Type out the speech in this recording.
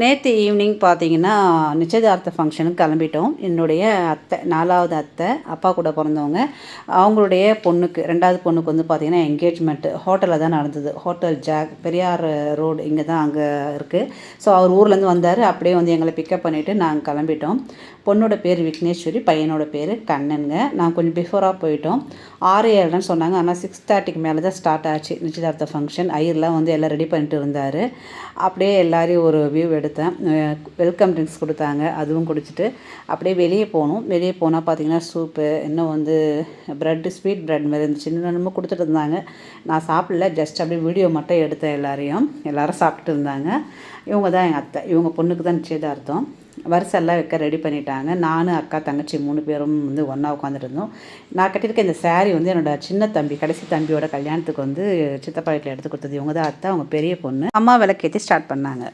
நேற்று ஈவினிங் பார்த்தீங்கன்னா நிச்சயதார்த்த ஃபங்க்ஷனுக்கு கிளம்பிட்டோம். என்னுடைய அத்தை நாலாவது அத்தை அப்பா கூட பிறந்தவங்க. அவங்களுடைய பொண்ணுக்கு ரெண்டாவது பொண்ணுக்கு வந்து பார்த்திங்கன்னா என்கேஜ்மெண்ட்டு ஹோட்டலில் தான் நடந்தது. ஹோட்டல் ஜாக் பெரியார் ரோடு இங்கே தான் அங்கே இருக்குது ஸோ அவர் ஊர்லேருந்து வந்தார். அப்படியே வந்து எங்களை பிக்கப் பண்ணிவிட்டு நாங்கள் கிளம்பிட்டோம். பொண்ணோட பேர் விக்னேஸ்வரி பையனோட பேர் கண்ணனுங்க. நான் கொஞ்சம் பிஃபோராக போயிட்டோம். ஆறு ஏழுன்னு சொன்னாங்க. ஆனால் சிக்ஸ் தேர்ட்டிக்கு மேலே தான் ஸ்டார்ட் ஆச்சு நிச்சயதார்த்த ஃபங்க்ஷன் ஐயர்லாம் வந்து எல்லாம் ரெடி பண்ணிட்டு இருந்தார். அப்படியே எல்லாரையும் ஒரு வியூ எடுத்தேன். வெல்கம் ட்ரிங்க்ஸ் கொடுத்தாங்க. அதுவும் குடிச்சிட்டு அப்படியே வெளியே போனோம் வெளியே போனால் பார்த்தீங்கன்னா சூப்பு இன்னும் வந்து ப்ரெட்டு ஸ்வீட் ப்ரெட் மாதிரி இருந்துச்சு. இன்னும் கொடுத்துட்டு இருந்தாங்க. நான் சாப்பிடல. ஜஸ்ட் அப்படியே வீடியோ மட்டும் எடுத்தேன் எல்லாரையும். எல்லோரும் சாப்பிட்டுட்டு இருந்தாங்க. இவங்க தான் எங்கள் அத்தை. இவங்க பொண்ணுக்கு தான் நிச்சயதார்த்தம். வரிசெல்லாம் வைக்க ரெடி பண்ணிட்டாங்க. நானும் அக்கா தங்கச்சி மூணு பேரும் வந்து ஒன்றா உட்காந்துருந்தோம் நான் கட்டியிருக்க இந்த சாரீ வந்து என்னோட சின்ன தம்பி கடைசி தம்பியோட கல்யாணத்துக்கு வந்து சித்தப்பா வீட்டில் எடுத்து கொடுத்தது. இவங்க தான் அத்தை அவங்க பெரிய பொண்ணு. அம்மா விளக்கேற்றி ஸ்டார்ட் பண்ணாங்க.